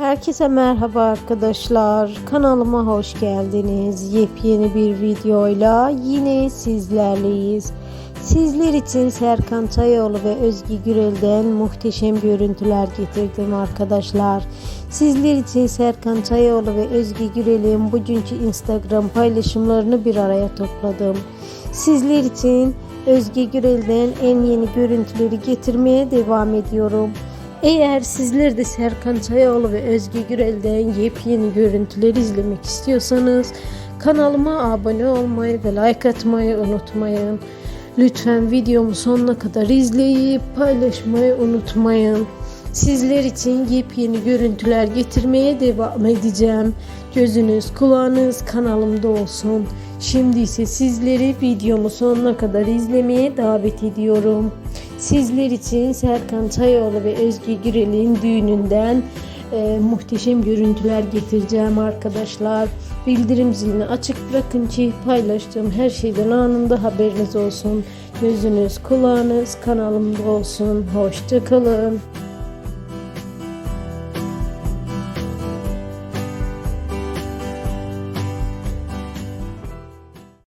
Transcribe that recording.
Herkese merhaba arkadaşlar. Kanalıma hoş geldiniz. Yepyeni bir videoyla yine sizlerleyiz. Sizler için Serkan Çayoğlu ve Özgü Gürel'den muhteşem görüntüler getirdim arkadaşlar. Sizler için Serkan Çayoğlu ve Özgü Gürel'in bugünkü Instagram paylaşımlarını bir araya topladım. Sizler için Özge Gürel'den en yeni görüntüleri getirmeye devam ediyorum. Eğer sizler de Serkan Çayoğlu ve Özge Gürel'den yepyeni görüntüler izlemek istiyorsanız kanalıma abone olmayı ve like atmayı unutmayın. Lütfen videomu sonuna kadar izleyip paylaşmayı unutmayın. Sizler için yepyeni görüntüler getirmeye devam edeceğim. Gözünüz kulağınız kanalımda olsun. Şimdi ise sizleri videomu sonuna kadar izlemeye davet ediyorum. Sizler için Serkan Çayoğlu ve Özge Gürel'in düğününden e, muhteşem görüntüler getireceğim arkadaşlar. Bildirim zilini açık bırakın ki paylaştığım her şeyden anında haberiniz olsun. Gözünüz kulağınız kanalımda olsun. Hoşçakalın.